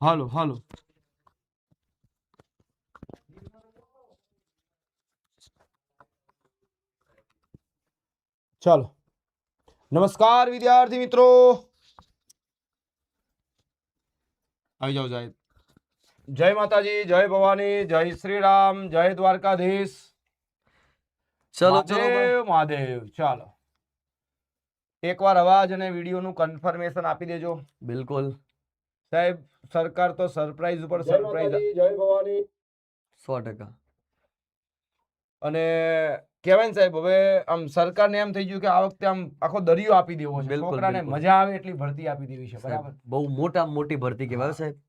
હાલો હાલો. ચાલો. નમસ્કાર વિદ્યાર્થી મિત્રો. આવી જાઓ સાહેબ. જય માતાજી જય ભવાની જય શ્રી રામ જય દ્વારકાધીશ. ચલો ચલો મહાદેવ. ચાલો. એકવાર અવાજ અને વિડીયોનું કન્ફર્મેશન આપી દેજો. બિલકુલ. સાહેબ સરકાર તો સરપ્રાઈઝ ઉપર સરપ્રાઈઝ જય ભવાની. સો ટકા. અને કહેવાય ને સાહેબ હવે આમ સરકારને એમ થઈ ગયું કે આ વખતે આમ આખો દરિયો આપી દેવો છે. બિલકુલ, છોકરાને મજા આવે એટલી ભરતી આપી દેવી છે સાહેબ, બરાબર? બહુ મોટા મોટી ભરતી કહેવાય સાહેબ.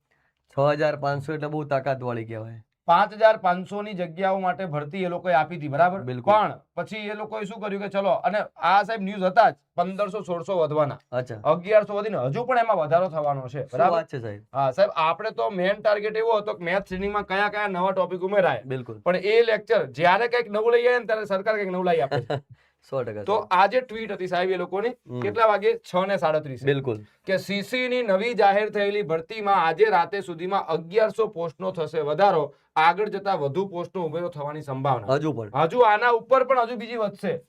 છ હજાર પાંચસો એટલે બહુ તાકાત વાળી કહેવાય. પાંચ હજાર પાંચસો ની જગ્યાઓ માટે ભરતી એ લોકોએ આપી હતી બરાબર. પણ પછી એ લોકોએ શું કર્યું કે ચલો અને આ સાહેબ ન્યૂઝ હતા જ પંદરસો સોળસો વધવાના. અગિયારસો વધીને હજુ પણ એમાં વધારો થવાનો છે બરાબર? છે સાહેબ? હા સાહેબ આપણે તો મેન ટાર્ગેટ એવો હતો કે મેથ શ્રેણીમાં કયા કયા નવા ટોપિક ઉમેરાય. બિલકુલ. પણ એ લેક્ચર જ્યારે કંઈક નવું લઈ આવે ને ત્યારે સરકાર કંઈક નવું લઈ આપે. સો ટકા તો આજે ટ્વીટ હતી સાહેબ એ લોકોની કેટલા વાગે? છ ને સાડત્રીસ. બિલકુલ. કે સીસી ની નવી જાહેર થયેલી ભરતીમાં આજે રાતે સુધીમાં અગિયારસો પોસ્ટનો થશે વધારો. આગળ જતા વધુ પોસ્ટનો ઉમેરો થવાની સંભાવના. હજુ પણ. હજુ આના ઉપર પણ હજુ બીજી વધશે.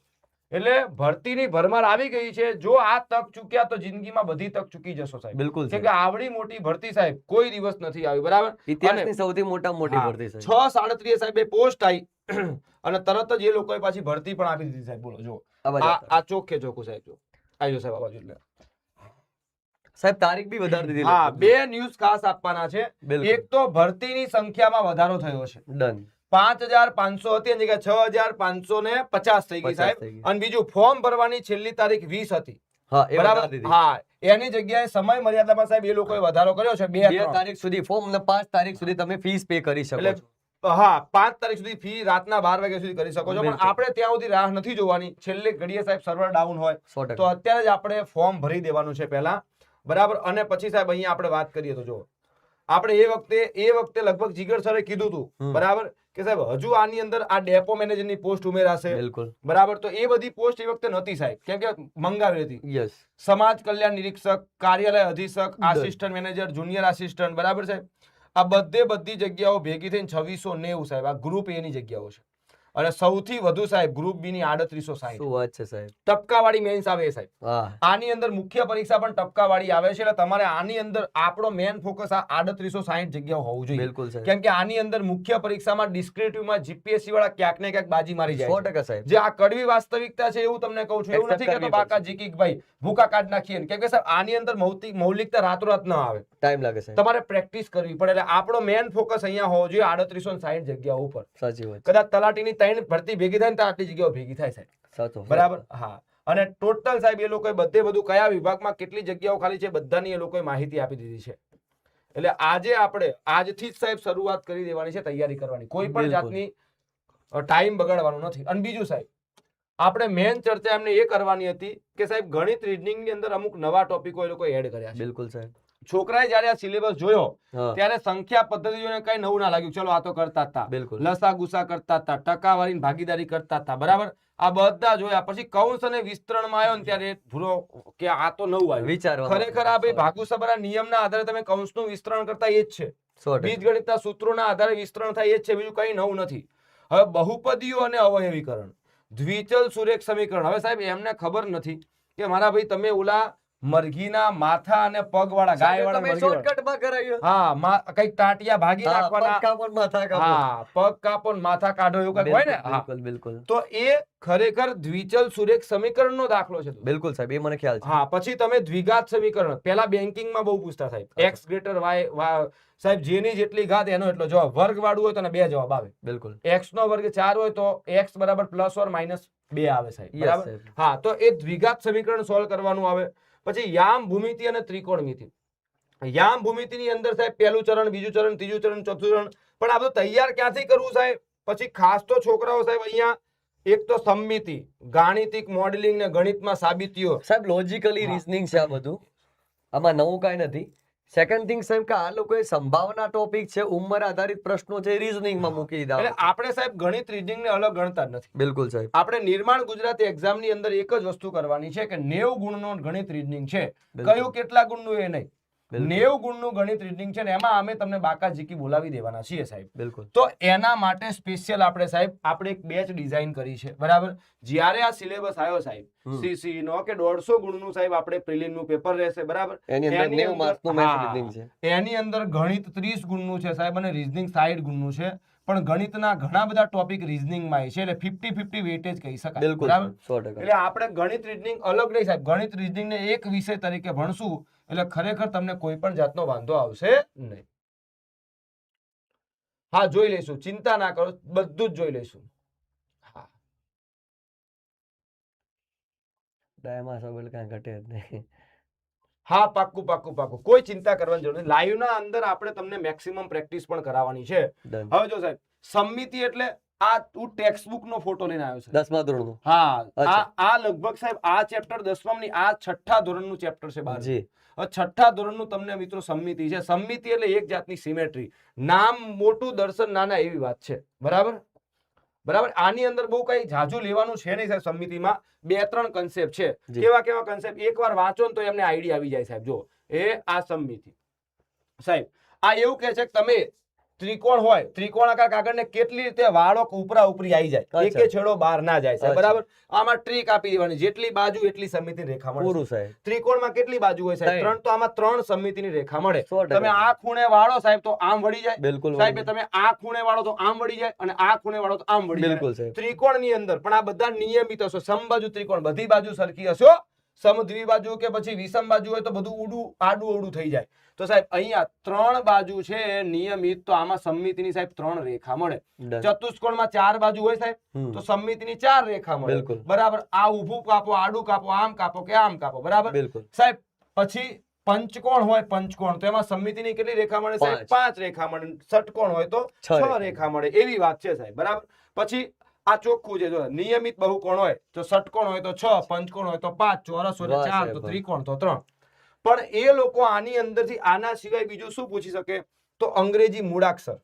એટલે ભરતીની ભરમાર આવી ગઈ છે. જો આ તક ચૂક્યા તો જિંદગીમાં બધી તક ચૂકી જશો સાહેબ. બિલકુલ કે આવડી મોટી ભરતી સાહેબ કોઈ દિવસ નથી આવી બરાબર? ઇતિહાસની સૌથી મોટા મોટી ભરતી સાહેબ. છ સાડત્રીસ સાહેબ પોસ્ટ આવી અને તરત જ એ લોકોએ પાછી ભરતી પણ આપી દીધી સાહેબ. બોલો જો. આ ચોખ્ખે ચોખ્ખું સાહેબ જો. આવી સાહેબ આ બાજુ. એટલે સાહેબ તારીખ બી વધારી દીધી હા બે ન્યૂઝ ખાસ આપવાના છે. એક તો ભરતીની સંખ્યામાં વધારો થયો છે. ડન પાંચ હજાર પાંચસો હતી એની જગ્યાએ છ હજાર પાંચસો ને પચાસ થઈ ગઈ સાહેબ. અને બીજું ફોર્મ ભરવાની છેલ્લી તારીખ વીસ હતી. બરાબર? હા એની જગ્યાએ સમય મર્યાદામાં સાહેબ એ લોકોએ વધારો કર્યો છે બે બે તારીખ સુધી ફોર્મ ને પાંચ તારીખ સુધી તમે ફીસ પે કરી શકો હા પાંચ તારીખ સુધી ફી રાતના બાર વાગ્યા સુધી કરી શકો છો. પણ આપણે ત્યાં સુધી રાહ નથી જોવાની. છેલ્લે ઘડીએ સાહેબ સર્વર ડાઉન હોય તો અત્યારે જ આપણે ફોર્મ ભરી દેવાનું છે પહેલા. બરાબર? અને પછી સાહેબ અહીંયા આપણે વાત કરીએ તો જો આપણે એ વખતે એ વખતે લગભગ જીગર સરે કીધું હતું બરાબર? કે સાહેબ હજુ આની અંદર આ ડેપો મેનેજરની પોસ્ટ ઉમેરાશે. બિલકુલ. બરાબર? તો એ બધી પોસ્ટ એ વખતે નહોતી સાહેબ. કેમ કે મંગાવી હતી. યસ. સમાજ કલ્યાણ નિરીક્ષક કાર્યાલય અધિક્ષક આસિસ્ટન્ટ મેનેજર જુનિયર આસિસ્ટન્ટ. બરાબર સાહેબ? આ બધે બધી જગ્યાઓ ભેગી થઈને છવ્વીસો નેવું સાહેબ. આ ગ્રુપ એની જગ્યાઓ છે. અને સૌથી વધુ સાહેબ ગ્રુપ બી ની આડત્રીસો સાહેબ શું વાત છે સાહેબ? ટપકાવાળી મેન્સ આવે સાહેબ. આની અંદર મુખ્ય પરીક્ષા પણ ટપકાવાળી આવે છે એટલે તમારે આની અંદર આપણો મેન ફોકસ આ આડત્રીસો સાહીઠ જગ્યાઓ હોવું જોઈએ. બિલકુલ કેમ કે આની અંદર મુખ્ય પરીક્ષામાં ડિસ્ક્રિપ્ટિવમાં જીપીએસસી વાળા ક્યાંક ને ક્યાંક બાજી મારી જાય સો ટકા સાહેબ. જે આ કડવી વાસ્તવિકતા છે એવું તમને કહું છું. એવું નથી કે બાકા પડશે. જીકી ભાઈ ભૂકા કાઢ નાખીએ કેમ કે સાહેબ આની અંદર મૌલિક મૌલિકતા રાતોરાત ન આવે. ટાઈમ લાગે છે તમારે પ્રેક્ટિસ કરવી પડે. એટલે આપણો મેન ફોકસ અહીંયા હોવો જોઈએ આડત્રીસો સાહીઠ જગ્યા ઉપર. સાચી વાત કદાચ તલાટીની ત્રણ ભરતી ભેગી થાય ને તો આટલી જગ્યાઓ ભેગી થાય સાહેબ. સાચો બરાબર? હા. અને ટોટલ સાહેબ એ લોકોએ બધે બધું કયા વિભાગમાં કેટલી જગ્યાઓ ખાલી છે બધાની એ લોકોએ માહિતી આપી દીધી છે. એટલે આજે આપણે આજથી જ સાહેબ શરૂઆત કરી દેવાની છે તૈયારી કરવાની. કોઈ પણ જાતની ટાઈમ બગાડવાનો નથી. અને બીજું સાહેબ આપણે મેન ચર્ચા એમને એ કરવાની હતી કે સાહેબ ગણિત રીડિંગની અંદર અમુક નવા ટોપિકો એ લોકો એડ કર્યા છે. બિલકુલ સાહેબ. છોકરાએ જયારે આ સિલેબસ જોયો ત્યારે સંખ્યા પદ્ધતિ જોઈને કઈ નવું ના લાગ્યું. ચલો આ તો કરતા હતા. બિલકુલ. લસા ગુસા કરતા હતા ટકાવારી ભાગીદારી કરતા હતા. બરાબર? આ બધા જોયા. પછી કૌંસ અને વિસ્તરણમાં આવ્યો ને ત્યારે ભૂરો કે આ તો નવું આવ્યું. વિચાર ખરેખર આ ભાઈ ભાગુસબરા નિયમના આધારે તમે કૌંસનું વિસ્તરણ કરતા એ જ છે. બીજગણિતના સૂત્રોના આધારે વિસ્તરણ થાય એ જ છે. બીજું કઈ નવું નથી. હવે બહુપદીઓ અને અવયવીકરણ. દ્વિચલ સુરેખ સમીકરણ. હવે સાહેબ એમને ખબર નથી કે મારા ભાઈ તમે ઓલા મરઘીના માથા અને પગ વાળા ગાય વાળા વાળા- હા મા- કંઈક ટાંટિયા ભાગી નાખવાના. પગ માથા કાપો. હા પગ કાપો માથા કાઢો એવું કઈ હોય ને? બિલકુલ બિલકુલ તો એ ખરેખર દ્વિચલ સુરેખ સમીકરણનો દાખલો છે બિલકુલ સાહેબ એ મને ખ્યાલ છે. હા પછી તમે દ્વિઘાત સમીકરણ પેલા બેન્કિંગમાં બહુ પૂછતા સાહેબ. એક્સ ગ્રેટર વાય સાહેબ જેની જેટલી ઘાત એનો એટલો જવાબ. વર્ગ વાળું હોય તો બે જવાબ આવે. બિલકુલ. એક્સ નો વર્ગ ચાર હોય તો એક્સ બરાબર પ્લસ ઓર માઇનસ બે આવે સાહેબ. બરાબર? સાહેબ. હા તો એ દ્વિઘાત સમીકરણ સોલ્વ કરવાનું આવે. પછી યામ ભૂમિતિ અને ત્રિકોણમિતિ. યામ ભૂમિતિની અંદર સાહેબ પહેલું ચરણ બીજું ચરણ ત્રીજું ચરણ ચોથું ચરણ. પણ આ બધું તૈયાર ક્યાંથી કરવું સાહેબ? પછી ખાસ તો છોકરાઓ સાહેબ અહીંયા એક તો સંમિતિ ગાણિતિક મોડેલિંગ ને ગણિતમાં સાબિતીઓ. સાહેબ લોજિકલી. રીઝનિંગ છે આ બધું. આમાં નવું કાંઈ નથી. સેકન્ડ થિંગ સાહેબ કે આ લોકોએ સંભાવના ટોપિક છે ઉંમર આધારિત પ્રશ્નો છે રીઝનિંગમાં મૂકી એટલે દીધા આપણે સાહેબ ગણિત રીડિંગ ને અલગ ગણતા જ નથી. બિલકુલ સાહેબ. આપણે નિર્માણ ગુજરાતી એક્ઝામની અંદર એક જ વસ્તુ કરવાની છે કે નેવું ગુણનો ગણિત રીડિંગ છે. કયું કેટલા ગુણનું એ નહીં. નેવું ગુણનું ગણિત રીડિંગ છે ને એમાં અમે તમને બાકા જીકી બોલાવી દેવાના છીએ સાહેબ. બિલકુલ. તો એના માટે સ્પેશિયલ આપણે સાહેબ આપણે એક બેચ ડિઝાઇન કરી છે. બરાબર? જ્યારે આ સિલેબસ આવ્યો સાહેબ સીસી નો કે દોઢસો ગુણનું સાહેબ આપણે પ્રિલિમનું પેપર રહેશે બરાબર? એની અંદર એની ગણિત ત્રીસ ગુણનું છે સાહેબ અને રીઝનિંગ સાઈઠ ગુણનું છે. પણ ગણિતના ઘણા બધા ટોપિક રીઝનિંગમાં છે. એટલે ફિફ્ટી ફિફ્ટી વેટેજ કહી શકાય. બિલકુલ એટલે આપણે ગણિત રીઝનિંગ અલગ નહીં સાહેબ. ગણિત રીઝનિંગને એક વિષય તરીકે ભણશું એટલે ખરેખર તમને કોઈ પણ જાતનો વાંધો આવશે નહીં. હા જોઈ લઈશું. ચિંતા ના કરો. બધું જ જોઈ લઈશું. હા. ડાયમાં સબલ કાંઈ ઘટે જ નહીં. હા પાક્કું પાક્કું પાક્કું. કોઈ ચિંતા કરવાની જરૂર નથી. લાઈવ ના અંદર આપણે તમને મેક્સિમમ પ્રેક્ટિસ પણ કરાવવાની છે. હવે જો સાહેબ સંમિતિ એટલે આ તું ટેક્સ્ટ બુક નો ફોટો લઈને આવ્યો છે. દસમા ધોરણનું. હા આ આ લગભગ સાહેબ આ ચેપ્ટર દસમા ની આ છઠ્ઠા ધોરણનું ચેપ્ટર છે બાર. જી. છઠ્ઠા ધોરણનું તમને મિત્રો સંમિતિ છે. સંમિતિ એટલે એક જાતની સિમેટ્રી નામ મોટું દર્શન નાના એવી વાત છે. બરાબર? બરાબર? આની અંદર બહુ કઈ જાજુ લેવાનું છે નહીં સાહેબ સમિતિમાં. બે ત્રણ કન્સેપ્ટ છે. કેવા કેવા કન્સેપ્ટ એકવાર વાંચો ને તો એમને આઈડિયા આવી જાય સાહેબ. જો એ આ સમિતિ. સાહેબ આ એવું કહે છે કે તમે ત્રિકોણ હોય ત્રિકોણાકાર કાગળને કેટલી રીતે વાળો ઉપરા ઉપરી આવી જાય. એક છેડો બહાર ના જાય સાહેબ બરાબર? આમાં ટ્રીક આપી દેવાની જેટલી બાજુ એટલી સમિતિ રેખા મળે પૂરું સાહેબ. ત્રિકોણમાં કેટલી બાજુ હોય સાહેબ? ત્રણ. તો આમાં ત્રણ સમિતિની રેખા મળે. તમે આ ખૂણે વાળો સાહેબ તો આમ વળી જાય. બિલકુલ સાહેબ તમે આ ખૂણે વાળો તો આમ વળી જાય અને આ ખૂણે વાળો તો આમ વળી બિલકુલ સાહેબ. ત્રિકોણની અંદર પણ આ બધા નિયમિત હશો. સમબાજુ ત્રિકોણ બધી બાજુ સરખી હશો. બાજુ કે પછી વિષમ બાજુ હોય તો બધું ઉડું આડું અવડું થઈ જાય. તો સાહેબ અહીંયા ત્રણ બાજુ છે નિયમિત તો આમાં સમમિતિની સાહેબ ત્રણ રેખા મળે. ચતુષ્કોણમાં ચાર બાજુ હોય સાહેબ. તો સમમિતિની ચાર રેખા મળે. બરાબર? આ ઊભું કાપો આડું કાપો આમ કાપો કે આમ કાપો બરાબર? સાહેબ પછી પંચકોણ હોય પંચકોણ તો એમાં સમિતિની કેટલી રેખા મળે સાહેબ? પાંચ. રેખા મળે. ષટકોણ હોય તો છ. રેખા. મળે. એવી વાત છે સાહેબ બરાબર? પછી આ ચોખ્ખું છે જો નિયમિત બહુકોણ હોય તો ષટકોણ હોય તો છ પંચકોણ હોય તો પાંચ ચોરસ હોય ચાર તો ત્રિકોણ તો ત્રણ. પણ એ લોકો આની અંદરથી આના સિવાય બીજું શું પૂછી શકે? તો અંગ્રેજી મૂળાક્ષર.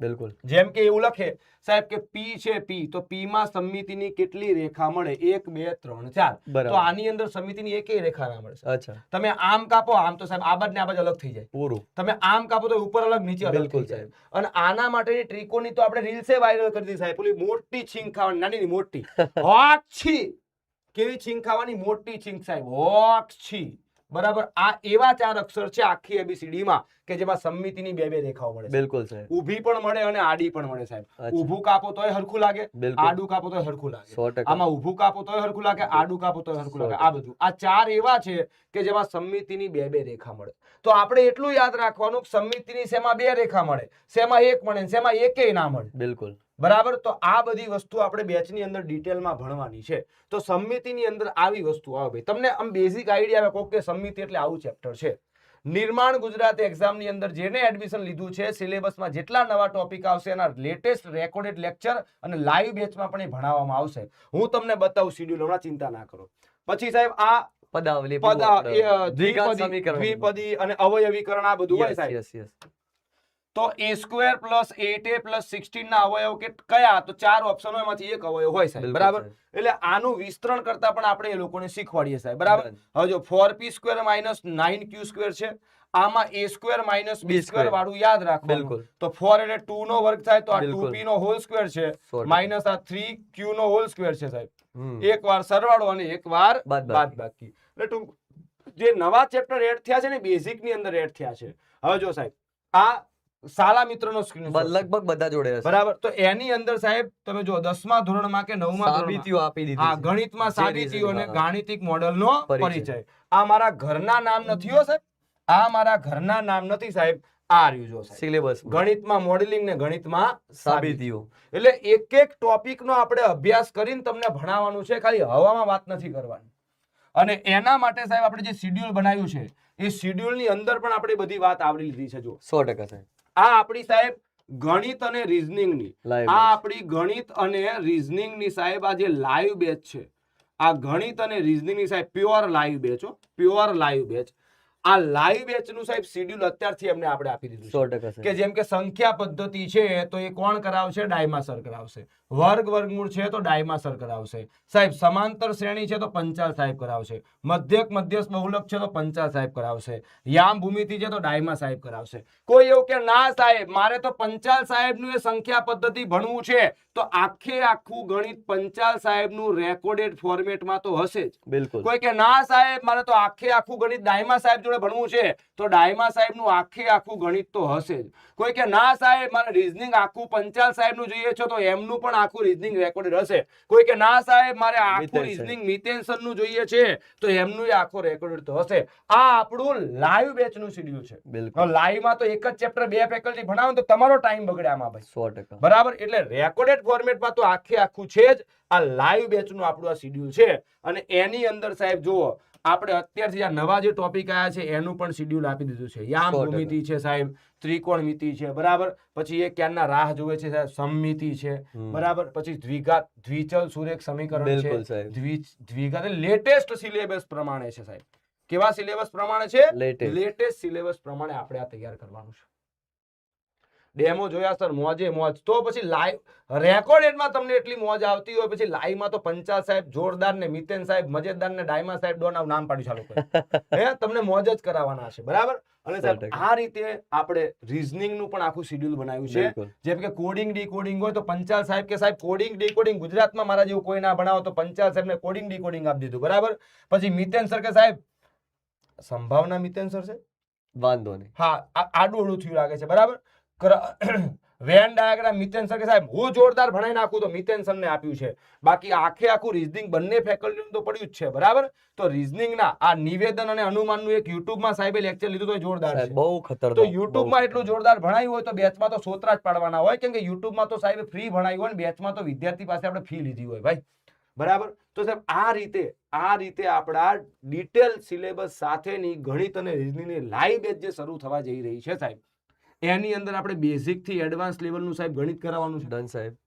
બિલકુલ. જેમ કે એવું લખે સાહેબ કે પી છે પી તો પી માં સમિતિની કેટલી રેખા મળે? એક બે ત્રણ ચાર. તો આની અંદર સમિતિની એક રેખા ના મળે અચ્છા. તમે આમ કાપો આમ તો સાહેબ આ ને આ અલગ થઈ જાય. પૂરું. તમે આમ કાપો તો ઉપર અલગ નીચે અલગ બિલકુલ થઈ જાય. અને આના માટેની ટ્રીકોની તો આપણે રીલ્સે વાયરલ કરી દીધી સાહેબ. પેલી મોટી છીંક ખાવાની નાની મોટી મોટી. છી કેવી છીંક ખાવાની? મોટી છીંક સાહેબ. હોક્ષી બરાબર? આ એવા ચાર અક્ષર છે આખી એબીસીડી માં કે જેમાં સમિતિની બે બે રેખાઓ મળે બિલકુલ સાહેબ. ઊભી પણ મળે અને આડી પણ મળે સાહેબ. ઊભું કાપો તોય હરખું લાગે આડું કાપો તોય હરખું લાગે. આમાં ઊભું કાપો તોય હરખું લાગે આડું કાપો તોય હરખું લાગે. આ બધું. આ ચાર એવા છે કે જેમાં સમિતિની બે બે રેખા મળે. તો આપણે એટલું યાદ રાખવાનું કે સમિતિની શેમાં બે રેખા મળે શેમાં એક મળે શેમાં એકેય ના મળે. બિલકુલ. બરાબર? તો આ બધી વસ્તુ આપણે બેચની અંદર ડિટેલમાં ભણવાની છે. તો સમિતિની અંદર આવી વસ્તુ આવે ભાઈ. તમને આમ બેઝિક આઈડિયા આવે કે સમિતિ એટલે આવું ચેપ્ટર છે. નિર્માણ ગુજરાત એક્ઝામની અંદર જેને એડમિશન લીધું છે સિલેબસમાં જેટલા નવા ટોપિક આવશે એના લેટેસ્ટ રેકોર્ડેડ લેક્ચર અને લાઈવ બેચમાં પણ એ ભણાવવામાં આવશે. હું તમને બતાવું શિડ્યુલ હમણાં ચિંતા ના કરો. પછી સાહેબ આ પદાવલી પદ દ્વિપદી અને અવયવીકરણ આ બધું હોય સાહેબ? તો a square plus eight a plus sixteen ના અવયવ કે કયા? તો ચાર ઓપ્શનો એમાંથી એક અવયવ હોય સાહેબ બરાબર? એટલે આનું વિસ્તરણ કરતા પણ આપણે એ લોકોને શીખવાડીએ સાહેબ બરાબર. હવે જો four p square minus nine q square છે આમાં a square minus b square વાળું યાદ રાખવાનું. તો ફોર એટલે ટુ નો વર્ગ થાય તો આ ટુ પી નો હોલ સ્ક્વેર છે માઇનસ આ થ્રી ક્યુ નો હોલ સ્ક્વેર છે સાહેબ. એક વાર સરવાળો અને એક વાર. બાદ બાકી. એટલે જે નવા ચેપ્ટર એડ થયા છે ને બેઝિકની અંદર એડ થયા છે. હવે જો સાહેબ આ શાળા મિત્રનો સ્ક્રીન લગભગ બધા જોડે હશે. બરાબર. તો એની અંદર સાહેબ તમે જો દસમા ધોરણમાં કે નવમા સાબિતીઓ આપી દીધી હા. ગણિતમાં સાબિતીઓ અને ગાણિતિક મોડલનો પરિચય. પરિચય. આ મારા ઘરના નામ નથી હો સાહેબ. આ મારા ઘરના નામ નથી સાહેબ. આ રહ્યું જો સિલેબસ ગણિતમાં મોડેલિંગ ને ગણિતમાં સાબિતી. સાબિતીઓ એટલે એક એક ટોપિક નો આપણે અભ્યાસ કરીને તમને ભણાવવાનું છે. ખાલી હવામાં વાત નથી કરવાની. અને એના માટે સાહેબ આપણે જે શિડ્યુલ બનાવ્યું છે એ શિડ્યુલની અંદર પણ આપણે બધી વાત આવરી લીધી છે જો સો ટકા સાહેબ. આ આપણી સાહેબ ગણિત અને રીઝનિંગની આ આપણી ગણિત અને રીઝનિંગની સાહેબ આ જે લાઈવ બેચ છે. આ ગણિત અને રીઝનિંગની સાહેબ પ્યોર લાઈવ બેચ હો. Pure live batch. આ લાઈવ બેચનું સાહેબ શિડ્યુલ અત્યારથી એમને આપણે આપી દીધું સો ટકા કે જેમ કે સંખ્યા પદ્ધતિ છે તો એ કોણ કરાવશે? ડાયમાસર કરાવશે. વર્ગ વર્ગમૂળ છે તો ડાયમાસર કરાવશે. સાહેબ સમાંતર શ્રેણી છે તો પંચાલ સાહેબ કરાવશે. મધ્યક મધ્યસ્થ બહુલક છે તો પંચાલ સાહેબ કરાવશે. યામ ભૂમિતિ છે તો ડાયમા સાહેબ કરાવશે. કોઈ એવું કે ના સાહેબ મારે તો પંચાલ સાહેબનું એ સંખ્યા પદ્ધતિ ભણવું છે તો આખે આખું ગણિત પંચાલ સાહેબનું રેકોર્ડેડ ફોર્મેટમાં તો હશે જ. બિલકુલ. કોઈ કે ના સાહેબ મારે તો આખે આખું ગણિત ડાયમા સાહેબ જોડે ભણવું છે તો ડાયમા સાહેબનું આખે આખું ગણિત તો હશે જ. કોઈ કે ના સાહેબ મારે રીઝનિંગ આખું પંચાલ સાહેબનું જોઈએ છે તો એમનું પણ આખું રીઝનિંગ રેકોર્ડેડ હશે કોઈ કે ના સાહેબ મારે આખું મિતેન રીઝનિંગ મિતેન્સનનું જોઈએ છે તો એમનું આખો રેકોર્ડેડ તો હશે. આ આપણું લાઈવ બેચનું શેડ્યુલ છે. બિલકુલ. લાઈવમાં તો એક જ ચેપ્ટર બે ફેકલ્ટી ભણાવો તો તમારો ટાઈમ બગડે આમાં ભાઈ. સો ટકા. બરાબર? એટલે રેકોર્ડેડ ફોર્મેટમાં તો આખે આખું છે જ આ લાઈવ બેચનું આપણું આ શિડ્યુલ છે. અને એની અંદર સાહેબ જુઓ આપણે અત્યારથી આ નવા જે ટોપિક આવ્યા છે એનું પણ શિડ્યુલ આપી દીધું છે. યામ ભૂમિતિ છે સાહેબ ત્રિકોણમિતિ છે બરાબર? પછી એ ક્યારના રાહ જોવે છે સાહેબ સમમિતિ છે બરાબર? પછી દ્વિઘાત દ્વિચલ સુરેખ સમીકરણ છે. દ્વિઘાત લેટેસ્ટ સિલેબસ પ્રમાણે છે સાહેબ. કેવા સિલેબસ પ્રમાણે છે? લેટેસ્ટ સિલેબસ પ્રમાણે આપણે આ તૈયાર કરવાનું છે. ડેમો જોયા સર મોજે મોજ. તો પછી લાઈવ રેકોર્ડેડમાં તમને એટલી મોજ આવતી હોય પછી લાઈવમાં તો પંચાલ સાહેબ જોરદાર ને મિતેન સાહેબ મજેદાર ને ડાયમા સાહેબ ડોના નામ પાડી ચાલુ કરે હે તમને મોજ જ કરાવવાના છે બરાબર? અને સાહેબ આ રીતે આપણે રીઝનિંગનું પણ આખું શિડ્યુલ બનાવ્યું છે. જેમ કે કોડિંગ ડીકોડિંગ હોય તો પંચાલ સાહેબ કે સાહેબ કોડિંગ ડીકોડિંગ ગુજરાતમાં મારા જેવું કોઈ ના ભણાવો તો પંચાલ સાહેબને કોડિંગ ડીકોડિંગ આપી દીધું બરાબર? પછી મિતેન સર કે સાહેબ સંભાવના મિતેન સર છે? વાંધો નહીં. હા આ આડું અડું થયું લાગે છે બરાબર? વેન ડાયાગ્રામ મિતેન સર કે સાહેબ હું જોરદાર ભણાઈ નાખું તો મિતેન સરને આપ્યું છે. બાકી આખે આખું રીઝનિંગ બંને ફેકલ્ટીનું તો પડ્યું જ છે બરાબર? તો રીઝનિંગના આ નિવેદન અને અનુમાનનું એક યુટ્યુબમાં સાહેબે લેક્ચર લીધું તો જોરદાર છે. બહુ ખતરનાક તો યુટ્યુબમાં એટલું જોરદાર ભણાયું હોય તો બેચમાં તો સોતરા જ પાડવાના હોય કેમ કે યુટ્યુબમાં તો સાહેબ ફ્રી ભણાયું હોય ને બેચમાં તો વિદ્યાર્થી પાસે આપણે ફી લીધી હોય ભાઈ. બરાબર? તો સાહેબ આ રીતે આ રીતે આપણા ડિટેલ સિલેબસ સાથેની ગણિત અને રીઝનિંગની લાઈવ બેચ જે શરૂ થવા જઈ રહી છે સાહેબ એની અંદર આપણે બેઝિકથી એડવાન્સ લેવલનું સાહેબ ગણિત કરાવવાનું છે. ડન સાહેબ.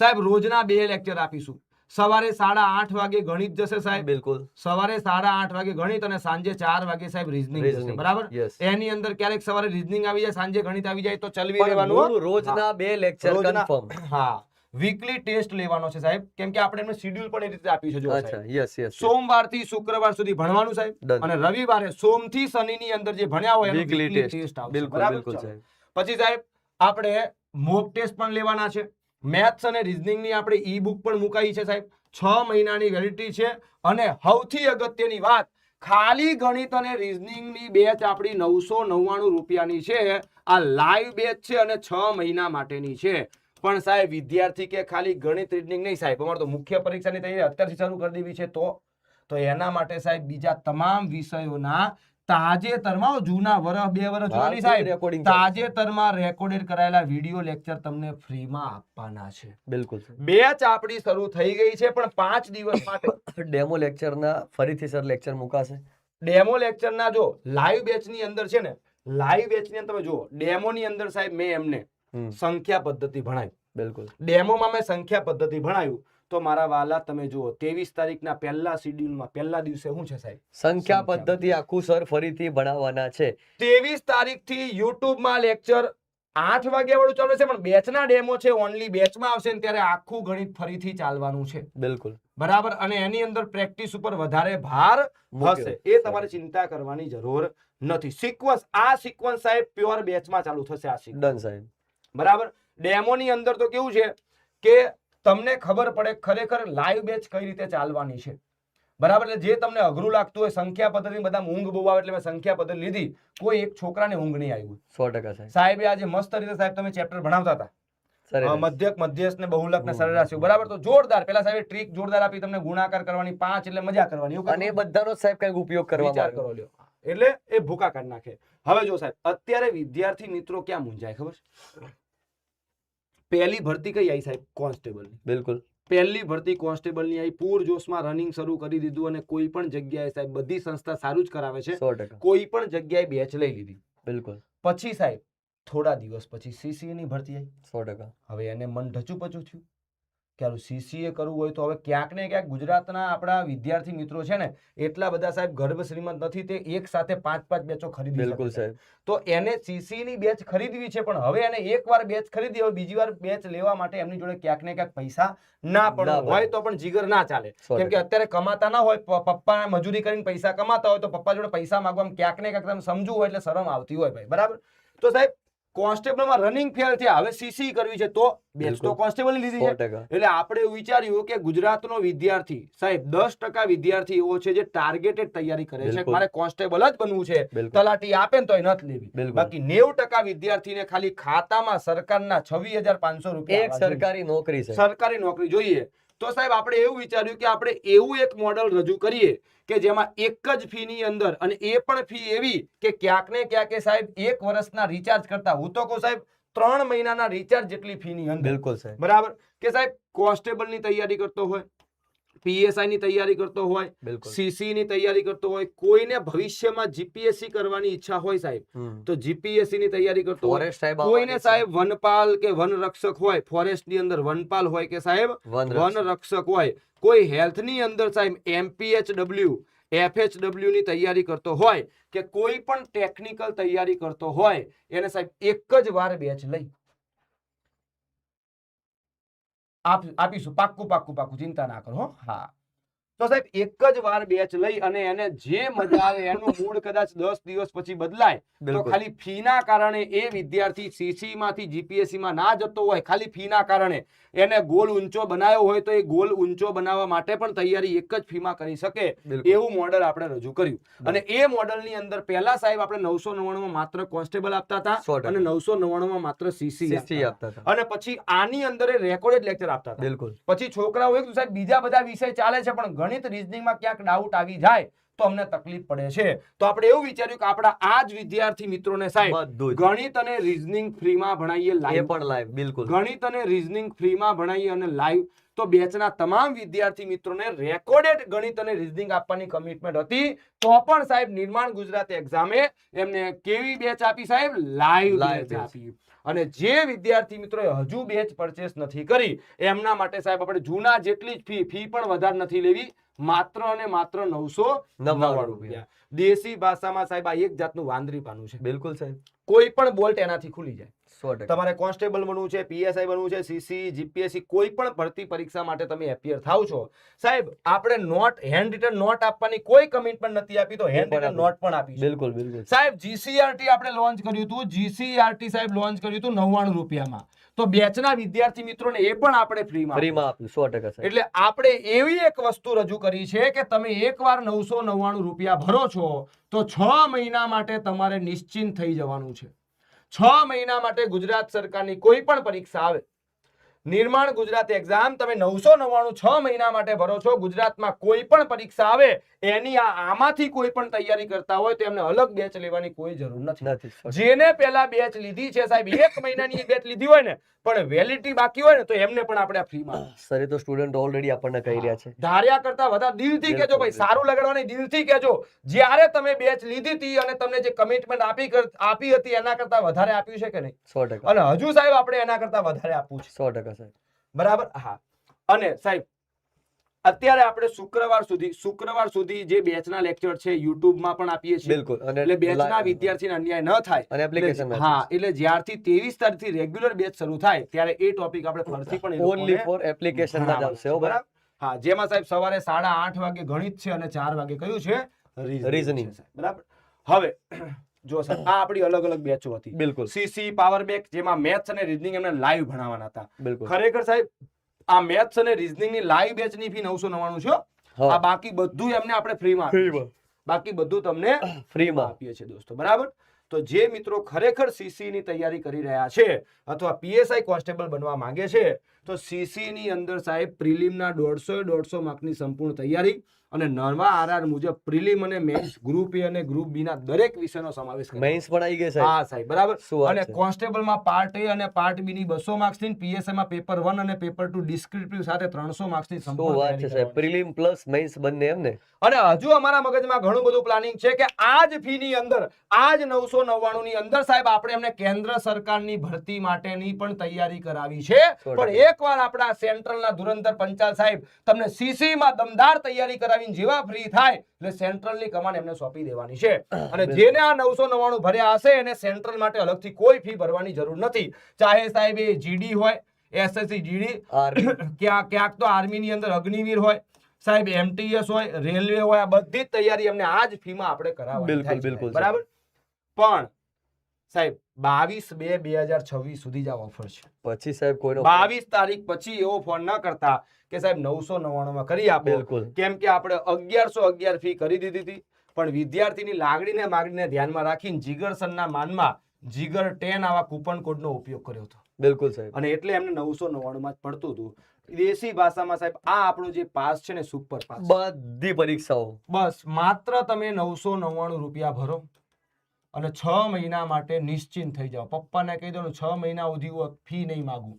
સાહેબ રોજના બે લેક્ચર આપીશું. સવારે સાડા આઠ વાગે ગણિત જશે સાહેબ. બિલકુલ. સવારે સાડા આઠ વાગે ગણિત અને સાંજે ચાર વાગે સાહેબ રીઝનિંગ જશે. બરાબર? એની અંદર ક્યારેક સવારે રીઝનિંગ આવી જાય સાંજે ગણિત આવી જાય તો ચલવી લેવાનું. રોજના બે લેક્ચર કન્ફર્મ હા. વીકલી ટેસ્ટ લેવાનો છે સાહેબ. કેમ કે આપણે એમને શેડ્યુલ પણ એ રીતે આપ્યું છે જો અચ્છા યસ યસ સોમવારથી શુક્રવાર સુધી ભણવાનું સાહેબ. અને રવિવારે સોમથી શનિ ની અંદર જે ભણ્યા હોય વીકલી ટેસ્ટ આવશે. બિલકુલ બિલકુલ સાહેબ. પછી સાહેબ આપણે મોક ટેસ્ટ પણ લેવાના છે. મેથ્સ અને રીઝનિંગની આપણે ઈ બુક પણ મુકાઈ છે સાહેબ. છ મહિનાની વેલિડિટી છે. અને સૌથી અગત્યની વાત ખાલી ગણિત અને રીઝનિંગની બેચ આપણી નવસો નવ્વાણું રૂપિયાની છે. આ લાઈવ બેચ છે અને છ મહિના માટેની છે. પણ સાહેબ વિદ્યાર્થી કે ખાલી ગણિત રીડિંગ નહીં સાહેબ અમારે તો મુખ્ય પરીક્ષાની તૈયારી અત્યારથી શરૂ કરી દેવી છે. તો તો એના માટે સાહેબ બીજા તમામ વિષયોના તાજેતરમાં જૂના વર્ષ બે વર્ષ જૂની સાહેબ રેકોર્ડિંગ તાજેતરમાં રેકોર્ડેડ કરાયેલા વીડિયો લેક્ચર તમને ફ્રીમાં આપવાના છે. બિલકુલ બેચ આપણી શરૂ થઈ ગઈ છે પણ પાંચ દિવસ માટે ડેમો લેક્ચરના ફરીથી સર લેક્ચર મુકાશે. ડેમો લેક્ચરના જો લાઈવ બેચની અંદર છે ને લાઈવ બેચની અંદર તમે જુઓ ડેમોની અંદર સાહેબ મેં એમને સંખ્યા પદ્ધતિ ભણાવી. બિલકુલ. ડેમોમાં મેં સંખ્યા પદ્ધતિ ભણાવ્યું તો મારા વાલા તમે જુઓ ત્રેવીસ તારીખના પહેલા શિડ્યુલમાં પહેલા દિવસે શું છે સાહેબ? સંખ્યા સંખ્યા પદ્ધતિ આખું સર ફરીથી ભણાવવાના છે. ત્રેવીસ તારીખથી યુટ્યુબમાં લેક્ચર આઠ વાગ્યા વાળું ચાલુ છે પણ બેચના ડેમો છે ઓનલી બેચમાં આવશે ને ત્યારે આખું ગણિત ફરીથી ચાલવાનું છે. બિલકુલ. બરાબર? અને એની અંદર પ્રેક્ટિસ ઉપર વધારે ભાર હશે. એ તમારે ચિંતા કરવાની જરૂર નથી. સિક્વન્સ આ સિક્વન્સ સાહેબ પ્યોર બેચમાં ચાલુ થશે આ સિક્વન્સ સાહેબ. બરાબર? ડેમોની અંદર તો કેવું છે કે તમને ખબર પડે ખરેખર લાઈવ બેચ કઈ રીતે ચાલવાની છે. બરાબર? એટલે જે તમને અઘરું લાગતું હોય સંખ્યા પદ્ધતિ બધા ઊંઘ બહુ આવે એટલે મેં સંખ્યા પદ્ધતિ લીધી. કોઈ એક છોકરાને ઊંઘ નહીં આવ્યું સો ટકા સાહેબ. આજે મસ્ત રીતે સાહેબ તમે ચેપ્ટર ભણાવતા હતા. મધ્યક મધ્યસ્થ ને બહુલક. ને સરેરાશ બરાબર? તો જોરદાર. પેલા સાહેબ ટ્રીક જોરદાર આપી તમને ગુણાકાર કરવાની પાંચ એટલે મજા કરવાની અને બધાનો સાહેબ કંઈક ઉપયોગ કરવા વિચાર કરો લ્યો. એટલે એ ભૂકા કાઢી નાખે. હવે જો સાહેબ અત્યારે વિદ્યાર્થી મિત્રો ક્યાં મૂંઝાય ખબર છે? પહેલી ભરતી કઈ આવી સાહેબ? કોન્સ્ટેબલની. બિલકુલ. પહેલી ભરતી કોન્સ્ટેબલની આવી પૂર જોશમાં રનિંગ શરૂ કરી દીધું અને કોઈ પણ જગ્યાએ સાહેબ બધી સંસ્થા સારું જ કરાવે છે. કોઈ પણ જગ્યાએ બેચ લઈ લીધી. બિલકુલ. પછી સાહેબ થોડા દિવસ પછી સીસી ની ભરતી આવી સો ટકા. હવે એને મન ઢચું પચું થયું. કે સીસીએ કરવું હોય તો હવે ક્યાંક ને ક્યાંક ગુજરાતના આપણા વિદ્યાર્થી મિત્રો છે ને એટલા બધા સાહેબ ગર્ભ શ્રીમંત નથી તે એક સાથે પાંચ પાંચ બેચો ખરીદી બિલકુલ સાહેબ. તો એને સીસી ની બેચ ખરીદવી છે પણ હવે એને એકવાર બેચ ખરીદી હવે બીજી વાર બેચ લેવા માટે એમની જોડે ક્યાંક ને ક્યાંક પૈસા ના પણ હોય. તો પણ જીગર ના ચાલે. કેમ કે અત્યારે કમાતા ના હોય પપ્પા મજૂરી કરીને પૈસા કમાતા હોય તો પપ્પા જોડે પૈસા માંગવામાં ક્યાંક ને ક્યાંક તમે સમજવું હોય એટલે શરમ આવતી હોય ભાઈ. બરાબર? તો સાહેબ કોન્સ્ટેબલમાં રનિંગ ફેલ થયા. હવે સીસી કરવી છે તો બેચ તો કોન્સ્ટેબલ લીધી છે. એટલે આપણે વિચાર્યું કે ગુજરાતનો વિદ્યાર્થી સાહેબ દસ ટકા વિદ્યાર્થી એવો છે જે ટાર્ગેટેડ તૈયારી કરે છે. મારે કોન્સ્ટેબલ જ બનવું છે. તલાટી આપે ને તોય નથી લેવી. બાકી નેવું ટકા વિદ્યાર્થીને ખાલી ખાતામાં સરકારના છવ્વીસ હજાર પાંચસો રૂપિયા એક સરકારી નોકરી છે. સરકારી નોકરી જોઈએ. તો સાહેબ આપણે એવું વિચાર્યું કે આપણે એવું એક મોડલ રજૂ કરીએ કે જેમાં એક જ ફીની અંદર અને એ પણ ફી એવી કે ક્યાંક ને ક્યાંક સાહેબ એક વર્ષના રિચાર્જ કરતા હું તો કહું સાહેબ ત્રણ મહિનાના રિચાર્જ જેટલી ફીની અંદર. બિલકુલ સાહેબ. બરાબર? કે સાહેબ કોન્સ્ટેબલની તૈયારી કરતો હોય પીએસઆઈ ની તૈયારી કરતો હોય સીસી ની તૈયારી કરતો હોય કોઈને ભવિષ્યમાં જીપીએસસી કરવાની ઈચ્છા હોય સાહેબ તો જીપીએસસી ની તૈયારી કરતો હોય. ફોરેસ્ટ કોઈને સાહેબ વનપાલ કે વન રક્ષક હોય ફોરેસ્ટની અંદર વનપાલ હોય કે સાહેબ વન. રક્ષક હોય કોઈ હેલ્થની અંદર સાહેબ એમપીએચડબલ્યુ એફએચડબલ્યુ ની તૈયારી કરતો હોય કે કોઈ પણ ટેકનિકલ તૈયારી કરતો હોય એને સાહેબ એક જ વાર બેચ લઈ આપ આપીશું. પાક્કું પાક્કું પાક્કું. ચિંતા ના કરો હા. તો સાહેબ એક જ વાર બેચ લઈ અને એને જે મજા આવે એનું મૂડ કદાચ દસ દિવસ પછી બદલાય તો ખાલી ફીના કારણે એ વિદ્યાર્થી સીસી માંથી જીપીએસસી માં ના જતો હોય ખાલી ફીના કારણે એને ગોલ ઊંચો બનાવ્યો હોય તો એ ગોલ ઊંચો બનાવવા માટે પણ તૈયારી એક જ ફીમાં કરી શકે એવું મોડલ આપણે રજૂ કર્યું. અને એ મોડલની અંદર પહેલા સાહેબ આપણે નવસો નવ્વાણું માત્ર કોન્સ્ટેબલ આપતા હતા અને નવસો નવ્વાણું માત્ર સીસી આપતા હતા. અને પછી આની અંદર રેકોર્ડેડ લેક્ચર આપતા હતા. બિલકુલ. પછી છોકરાઓ એક સાહેબ બીજા બધા વિષય ચાલે છે પણ ગણિત રીઝનિંગમાં ક્યાંક ડાઉટ આવી જાય તો અમને તકલીફ પડે છે. તો આપણે એવું વિચાર્યું કે આપણા આ જ વિદ્યાર્થી મિત્રોને સાહેબ ગણિત અને રીઝનિંગ ફ્રીમાં ભણાવીએ લાઈવ પણ લાઈવ બિલકુલ. ગણિત અને રીઝનિંગ ફ્રીમાં ભણાવીએ અને લાઈવ તો બેચના તમામ વિદ્યાર્થી મિત્રોને રેકોર્ડેડ ગણિત અને રીઝનિંગ આપવાની કમિટમેન્ટ હતી. તો પણ સાહેબ નિર્માણ ગુજરાત એક્ઝામે એમને કેવી બેચ આપી સાહેબ? લાઈવ બેચ આપી. અને જે વિદ્યાર્થી મિત્રોએ હજુ બેચ પરચેસ નથી કરી એમના માટે સાહેબ આપણે જૂના જેટલી જ ફી ફી પણ વધારે નથી લેવી માત્ર અને માત્ર નવસો નવ્વાણું રૂપિયા. દેશી ભાષામાં સાહેબ આ એક જાતનું વાંદરી પાનું છે. બિલકુલ સાહેબ. કોઈ પણ બોલ્ટ એનાથી ખુલી જાય. તમારે કોન્સ્ટેબલ બનવું છે પીએસઆઈ બનવું છે સીસી જીપીએસસી કોઈ પણ ભરતી પરીક્ષા માટે તમે એપિયર થાવ છો. સાહેબ આપણે નોટ હેન્ડ રિટન નોટ આપવાની કોઈ કમિટમેન્ટ નથી આપી તો હેન્ડ રિટન નોટ પણ આપી બિલકુલ બિલકુલ. સાહેબ જીસીઆરટી આપણે લોન્ચ કર્યું હતું. જીસીઆરટી સાહેબ લોન્ચ કર્યું હતું નવ્વાણું રૂપિયામાં. તો બેચના વિદ્યાર્થી મિત્રોને એ પણ આપણે ફ્રીમાં ફ્રીમાં આપ્યું. સો ટકા એટલે આપણે એવી એક વસ્તુ રજૂ કરી છે કે તમે એકવાર નવસો નવ્વાણું રૂપિયા ભરો છો તો છ મહિના માટે તમારે નિશ્ચિંત થઈ જવાનું છે. છ મહિના માટે ગુજરાત સરકારની કોઈ પણ પરીક્ષા આવે. નિર્માણ ગુજરાત એક્ઝામ તમે નવસો નવ્વાણું છ મહિના માટે ભરો છો. ગુજરાતમાં કોઈ પણ પરીક્ષા આવે એની આ આમાંથી કોઈ પણ તૈયારી કરતા હોય તો એમને અલગ બેચ લેવાની કોઈ જરૂર નથી. જેને પેલા બેચ લીધી છે સાહેબ એક મહિનાની બેચ લીધી હોય ને પણ વેલિડિટી બાકી હોય ને તો એમને પણ આપણે ફ્રીમાં સર તો સ્ટુડન્ટ ઓલરેડી આપણને કહી રહ્યા છે. ધાર્યા કરતા વધારે દિલથી કહેજો ભાઈ સારું લગાડવાની દિલથી કહેજો. જ્યારે તમે બેચ લીધી હતી અને તમને જે કમિટમેન્ટ આપી આપી હતી એના કરતા વધારે આપ્યું છે કે નહીં? સો ટકા. અને હજુ સાહેબ આપણે એના કરતા વધારે આપવું છે. સો ટકા. સાહેબ બરાબર? હા. અને સાહેબ અત્યારે આપણે શુક્રવાર સુધી શુક્રવાર સુધી જે બેચના લેક્ચર છે યુટ્યુબમાં પણ આપીએ છીએ. બિલકુલ. એટલે બેચના ના વિદ્યાર્થીને અન્યાય ન થાય. અને એપ્લિકેશન હા એટલે જ્યારથી ત્રેવીસ તારીખથી રેગ્યુલર બેચ શરૂ થાય ત્યારે એ ટોપિક આપણે ફરીથી પણ ઓનલી ફોર એપ્લિકેશનમાં જ આવશે બરાબર? હા જેમાં સાહેબ સવારે સાડા આઠ વાગે ગણિત છે અને ચાર વાગે કયું છે? રીઝનિંગ બરાબર? હવે જો સર આ આપણી અલગ અલગ બેચો હતી. બિલકુલ. સીસી પાવર બેક જેમાં મેથ્સ અને રીઝનિંગ એમને લાઈવ ભણાવવાના હતા. બિલકુલ. ખરેખર સાહેબ આ મેથ્સ અને રીઝનિંગની લાઈવ બેચની ફી નવસો નવ્વાણું છે આ બાકી બધું એમને આપણે ફ્રીમાં. બાકી બધું તમને ફ્રીમાં આપીએ છીએ દોસ્તો બરાબર? તો જે મિત્રો ખરેખર સીસી ની તૈયારી કરી રહ્યા છે અથવા પીએસઆઈ કોન્સ્ટેબલ બનવા માંગે છે તો સીસી ની અંદર સાહેબ પ્રિલિમના દોઢસો દોઢસો માર્કની સંપૂર્ણ તૈયારી અને નવા આરઆર મુજબ પ્રિલિમ અને મેન્સ ગ્રુપ એ અને ગ્રુપ બી ના દરેક વિષયનો સમાવેશ મેન્સ પણ આવી ગયા હા સાહેબ બરાબર? અને? કોન્સ્ટેબલમાં પાર્ટ એ અને પાર્ટ બી ની બસો માર્ક્સની પીએસએ માં પેપર વન અને પેપર ટુ ડિસ્ક્રિપ્ટિવ સાથે ત્રણસો માર્ક્સની સંપૂર્ણ વાત છે સાહેબ? પ્રિલિમ પ્લસ મેન્સ બંને એમ ને? અને હજુ અમારા મગજમાં ઘણું બધું પ્લાનિંગ છે કે આ જ ફી ની અંદર આ જ નવસો નવ્વાણું ની અંદર સાહેબ આપણે એમને કેન્દ્ર સરકારની ભરતી માટેની પણ તૈયારી કરાવી છે. પણ. એકવાર આપણા સેન્ટ્રલના ધુરંધર પંચાલ સાહેબ તમને સીસી માં દમદાર તૈયારી કરાવીને જેવા ફ્રી થાય એટલે સેન્ટ્રલની કમાન એમને સોંપી દેવાની છે. અને જેને આ નવસો નવ્વાણું ભર્યા હશે એને સેન્ટ્રલ માટે અલગથી કોઈ ફી ભરવાની જરૂર નથી. ચાહે સાહેબ એ જીડી હોય એસએસસી જીડી ક્યાં ક્યાંક ક્યાંક તો આર્મીની અંદર અગ્નિવીર હોય સાહેબ એમટીએસ હોય રેલવે હોય આ બધી જ તૈયારી અમને આ જ ફીમાં આપણે કરાવવાની બિલકુલ, બિલકુલ, બરાબર? પણ સાહેબ બાવીસ બે બે હજાર છવ્વીસ સુધી જ આ ઓફર છે. પછી સાહેબ કોઈનો બાવીસ તારીખ પછી એવો ફોન ના કરતા કે સાહેબ નવસો નવ્વાણું માં કરી આપો. બિલકુલ. કેમ કે આપણે અગિયારસો અગિયાર ફી કરી દીધી હતી. પણ વિદ્યાર્થીની લાગણીને માગણીને ધ્યાનમાં રાખીને જીગર સનના માનમાં જીગર ટેન આવા કૂપન કોડનો ઉપયોગ કર્યો હતો. બિલકુલ સાહેબ. અને એટલે એમને નવસો નવ્વાણું માં જ પડતું હતું. દેશી ભાષામાં સાહેબ આ આપણો જે પાસ છે ને સુપર પાસ. બધી પરીક્ષાઓ. બસ માત્ર તમે નવસો નવ્વાણું રૂપિયા ભરો. અને છ મહિના માટે નિશ્ચિંત થઈ જાઓ. પપ્પાને કહી દો છ મહિના સુધી હું ફી નહીં માગું.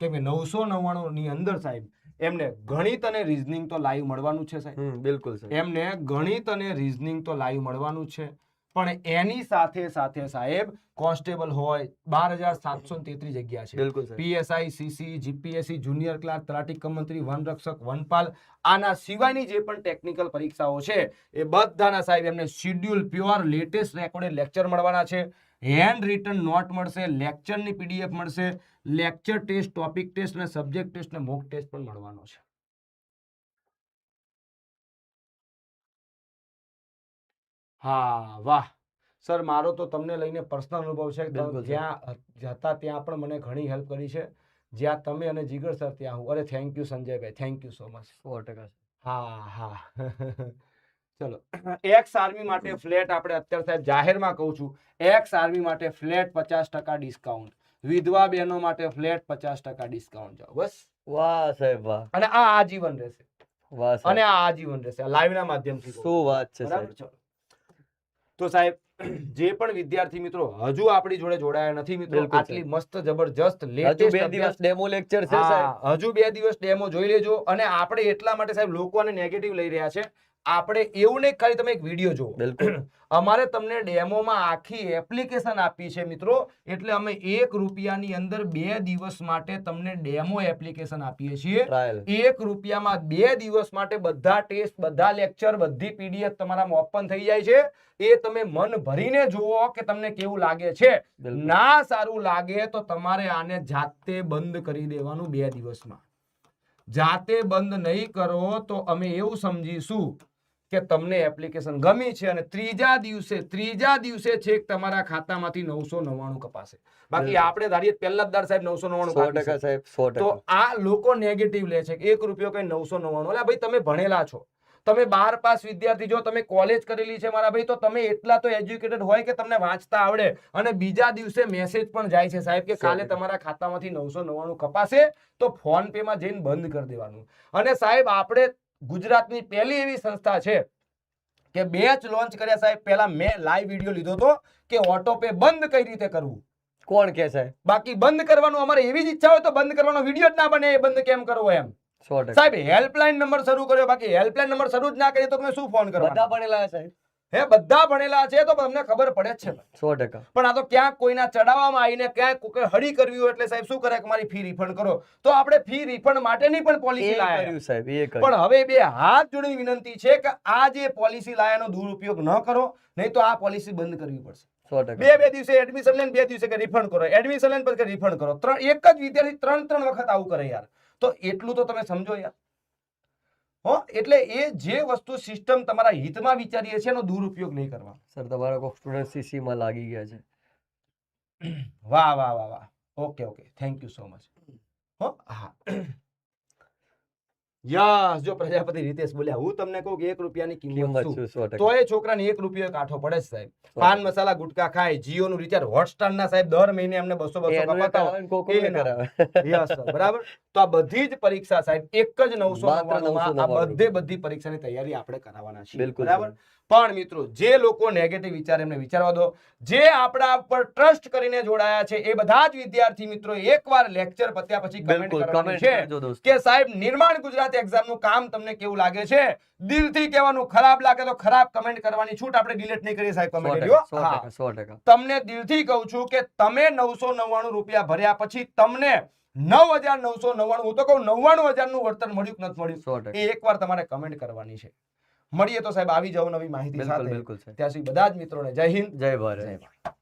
કેમ કે નવસો નવ્વાણુંની અંદર સાહેબ એમને ગણિત અને રીઝનિંગ તો લાઈવ મળવાનું છે સાહેબ. બિલકુલ એમને ગણિત અને રીઝનિંગ તો લાઈવ મળવાનું છે. પણ એની સાથે સાથે સાહેબ કોન્સ્ટેબલ હોય બાર હજાર સાતસો તેત્રીસ જગ્યા છે. બિલકુલ PSI CC GPSC junior clerk તલાટી કમંત્રી વન વનરક્ષક વનપાલ આના સિવાયની જે પણ ટેકનિકલ પરીક્ષાઓ છે એ બધાના સાહેબ એમને schedule pure latest recorded lecture મળવાના છે. હેન્ડ રિટર્ન નોટ મળશે લેક્ચરની પીડીએફ મળશે લેક્ચર ટેસ્ટ ટોપિક ટેસ્ટ અને સબ્જેક્ટ ટેસ્ટ અને મોક ટેસ્ટ પણ મળવાનો છે. હા વાહ! સર મારો તો તમને લઈને પર્સનલ અનુભવ છે. જ્યાં જતા ત્યાં પણ મને ઘણી હેલ્પ કરી છે. જ્યાં તમે અને જીગર સર ત્યાં હું અરે thank you Sanjaybhai thank you so much. સો ટકા હા હા. ચલો. એક્સ આર્મી માટે ફ્લેટ આપણે અત્યારે સાહેબ જાહેરમાં કહું છું. એક્સ આર્મી માટે ફ્લેટ પચાસ ટકા ડિસ્કાઉન્ટ. વિધવા બહેનો માટે ફ્લેટ પચાસ ટકા ડિસ્કાઉન્ટ. જાઓ બસ. વાહ સાહેબ વાહ. અને આ આજીવન રહેશે. અને આ આજીવન રહેશે. લાઈવના માધ્યમથી શું વાત છે સાહેબ. ચલો. તો સાહેબ જે પણ વિદ્યાર્થી મિત્રો હજુ આપણી જોડે જોડાયા નથી મિત્રો આટલી મસ્ત જબરજસ્ત હજુ બે દિવસ ડેમો લેક્ચર છે હજુ બે દિવસ ડેમો જોઈ લેજો અને આપણે એટલા માટે સાહેબ લોકોને નેગેટિવ લઈ રહ્યા છે. આપણે એવું નહીં ખાલી તમે એક વીડિયો જુઓ. બિલકુલ. અમારે તમને ડેમોમાં આખી એપ્લિકેશન આપી છે મિત્રો. એટલે અમે એક રૂપિયાની અંદર બે દિવસ માટે તમને ડેમો એપ્લિકેશન આપીએ છીએ. એક રૂપિયામાં બે દિવસ માટે બધા ટેસ્ટ બધા લેક્ચર બધી પીડીએફ તમારામાં ઓપન થઈ જાય છે. એ તમે મન ભરીને જુઓ કે તમને કેવું લાગે છે. ના સારું લાગે તો તમારે આને જાતે બંધ કરી દેવાનું બે દિવસમાં. જાતે બંધ નહીં કરો તો અમે એવું સમજીશું કે તમને એપ્લિકેશન ગમી છે અને ત્રીજા દિવસે ત્રીજા દિવસે છેક તમારા ખાતામાંથી નવસો નવ્વાણું કપાશે. બાકી આપણે ધારીએ પહેલા જ દાડ સાહેબ નવસો નવ્વાણું. સાહેબ તો આ લોકો નેગેટિવ લે છે એક રૂપિયો કઈ નવસો નવ્વાણું. એટલે ભાઈ તમે ભણેલા છો. તમે બાર પાસ વિદ્યાર્થી જો તમે કોલેજ કરેલી છે મારા ભાઈ તો તમે એટલા તો એજ્યુકેટેડ હોય કે તમને વાંચતા આવડે અને બીજા દિવસે મેસેજ પણ જાય છે સાહેબ કે કાલે તમારા ખાતામાંથી નવસો નવ્વાણું કપાશે તો ફોન પે માં જઈને બંધ કરી દેવાનું. અને સાહેબ આપણે ગુજરાતની પહેલી એવી સંસ્થા છે કે બેચ લોન્ચ કર્યા સાહેબ પહેલા મેં લાઈવ વીડિયો લીધો હતો કે ઓટો પે બંધ કઈ રીતે કરવું? કોણ કે સાહેબ બાકી બંધ કરવાનું અમારે એવી જ ઈચ્છા હોય તો બંધ કરવાનો વીડિયો જ ના બને એ બંધ કેમ કરવો એમ? સાહેબ હેલ્પલાઇન નંબર શરૂ કર્યો બાકી હેલ્પલાઇન નંબર શરૂ જ ના કરીએ તો તમે શું ફોન બધા કરવાના? ભણેલા સાહેબ. હે બધા ભણેલા છે તો તમને ખબર પડે જ છે સો ટકા. પણ આ તો ક્યાંક કોઈના ચડાવવામાં આવીને ક્યાંક કોઈ હડી કરવી હોય એટલે સાહેબ શું કરે કે મારી ફી રિફંડ કરો? તો આપણે ફી રિફંડ માટેની પણ પોલિસી લાયા સાહેબ એ પણ હવે બે હાથ જોડી વિનંતી છે કે આ જે પોલિસી લાયાનો દુરુપયોગ ન કરો નહીં તો આ પોલિસી બંધ કરવી પડશે. બે બે દિવસે એડમિશન લઈને બે દિવસે કે રિફંડ કરો. એડમિશન લઈને પછી રિફંડ કરો. ત્રણ એક જ વિદ્યાર્થી ત્રણ ત્રણ વખત આવું કરે યાર. તો એટલું તો તમે સમજો યાર. હો એટલે એ જે વસ્તુ સિસ્ટમ તમારા હિતમાં વિચારીએ છે એનો દુરુપયોગ નહીં કરવા. સર તમારા કોઈક સ્ટુડન્ટ સીસીમાં લાગી ગયા છે. વાહ વાહ વાહ વાહ. Okay okay thank you so much હો હા. યસ જો પ્રજાપતિ રીતેશ બોલ્યા હું તમને કહું કે એક રૂપિયાની કિંમત શું? તો એ છોકરાને એક રૂપિયો કાઠો પડે જ સાહેબ. પાન મસાલા ગુટકા ખાય જીઓ નું રિચાર્જ હોટસ્ટાર ના સાહેબ દર મહિને અમને બસો બસો. યસ બરાબર? તો આ બધી જ પરીક્ષા સાહેબ એક જ નવસો આ બધે બધી પરીક્ષાની તૈયારી આપણે કરાવવાના છીએ. બરાબર? પણ મિત્રો જે લોકો નેગેટિવ વિચાર એમને વિચારવા દો. જે આપણા પર ટ્રસ્ટ કરીને જોડાયા છે એ બધા જ વિદ્યાર્થી મિત્રો એકવાર લેક્ચર પત્યા પછી કમેન્ટ કરવાની છે કે સાહેબ નિર્માણ ગુજરાત એક્ઝામનું કામ તમને કેવું લાગે છે? દિલથી કહેવાનું ખરાબ લાગે તો ખરાબ કમેન્ટ કરવાની છૂટ આપણે ડિલીટ નહીં કરીએ સાહેબ કમેન્ટ તમને દિલથી કહું છું કે તમે નવસો નવ્વાણું રૂપિયા ભર્યા પછી તમને નવ હજાર નવસો નવ્વાણું હું તો કહું નવ્વાણું હજારનું વળતર મળ્યું કે નથી મળ્યું? એ એકવાર તમારે કમેન્ટ કરવાની છે. મળીએ તો સાહેબ આવી જાવ નવી માહિતી બિલકુલ સાથે. ત્યાં સુધી બધા જ મિત્રોને જય હિન્દ. જય ભારત. જય ભારત.